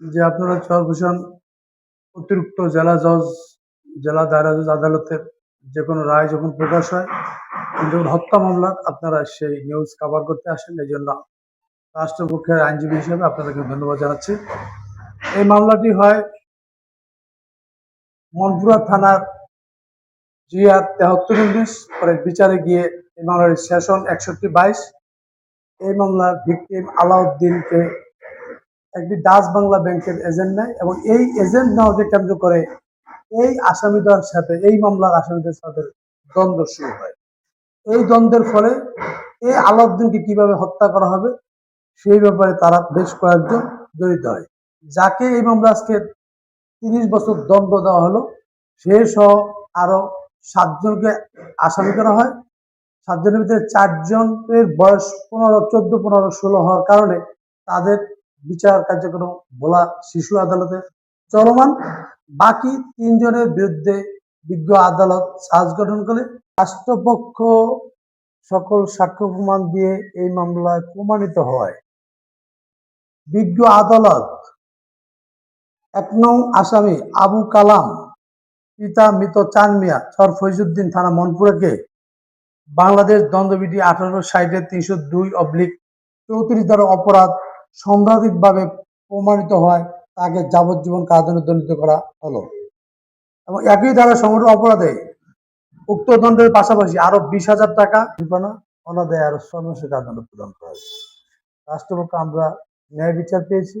যে আপনারা চরভূষণ অতিরিক্ত জেলা জজ, জেলা দায়রা জজ আদালতের যে কোনো রায় যখন প্রকাশ হয় যখন হত্যা মামলা, আপনারা সেই নিউজ কভার করতে আসেন। এই জন্য রাষ্ট্রপক্ষের আইনজীবী হিসেবে আপনাদেরকে ধন্যবাদ জানাচ্ছি। এই মামলাটি হয় মনপুরা থানার জিআর তেহাত্তর উনিশ পরে বিচারে গিয়ে এই মামলার সেশন একষট্টি বাইশ। এই মামলার ভিকটিম আলাউদ্দিনকে একটি ডাচ বাংলা ব্যাংকের এজেন্ট নেয় এবং এই এজেন্ট নেওয়াকে কেন্দ্র করে এই আসামিদের সাথে, এই মামলার আসামিদের সাথে দ্বন্দ্ব শুরু হয়। এই দ্বন্দ্বের ফলে এই আলাউদ্দিনকে কীভাবে হত্যা করা হবে, সেই ব্যাপারে তারা বেশ কয়েকজন জড়িত হয়। যাকে এই মামলা আজকে তিরিশ বছর দণ্ড দেওয়া হলো, সে সহ আরও সাতজনকে আসামি করা হয়। সাতজনের ভিতরে চারজনের বয়স পনেরো, চোদ্দ, পনেরো, ষোলো হওয়ার কারণে তাদের বিচার কার্যক্রম বলা শিশু আদালতে চলমান। বাকি তিনজনের বিরুদ্ধে বিজ্ঞ আদালত সাজ গঠন করে রাষ্ট্রপক্ষ সকল সাক্ষ্য প্রমাণ দিয়ে এই মামলায় প্রমাণিত হয়। বিজ্ঞ আদালত এক নং আসামি আবু কালাম, পিতা মৃত চান মিয়া, সর ফৈজুদ্দিন থানা মনপুরাকে বাংলাদেশ দণ্ডবিধি আঠারো ষাটের তিনশো দুই অবলিক চৌত্রিশ দ্বারা অপরাধ সাংঘাতিকভাবে প্রমাণিত হয় তাকে যাবজ্জীবন কারাদণ্ডে দণ্ডিত করা হলো। এবং একই ধারা সংগঠিত অপরাধে উক্ত দণ্ডের পাশাপাশি আরও বিশ হাজার টাকা জরিমানা, অনাদায় আরও ছয় কারাদণ্ড প্রদান করা হয়েছে। রাষ্ট্রপক্ষ, আমরা ন্যায় বিচার পেয়েছি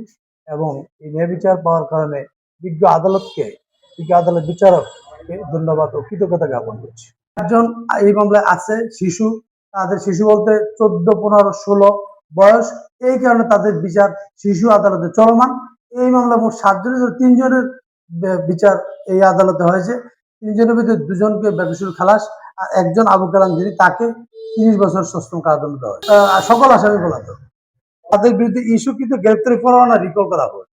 এবং এই ন্যায় বিচার পাওয়ার কারণে বিজ্ঞ আদালতকে, বিজ্ঞ আদালত বিচারককে ধন্যবাদ ও কৃতজ্ঞতা জ্ঞাপন করছি। একজন এই মামলায় আছে শিশু, তাদের শিশু বলতে চোদ্দ, পনেরো, ষোলো বয়স, এই কারণে তাদের বিচার শিশু আদালতে চলমান। এই মামলা মোট সাতজনের তিনজনের বিচার এই আদালতে হয়েছে। তিনজনের ভিতরে দুজনকে বেকসুর খালাস আর একজন আবু কালাম, যিনি তাকে তিরিশ বছর সশ্রম কারাদণ্ড দেওয়া হয় সকল আসামি পলাতক। তাদের বিরুদ্ধে ইস্যুকৃত গ্রেপ্তারি পরোয়ানা রিকল করা হয়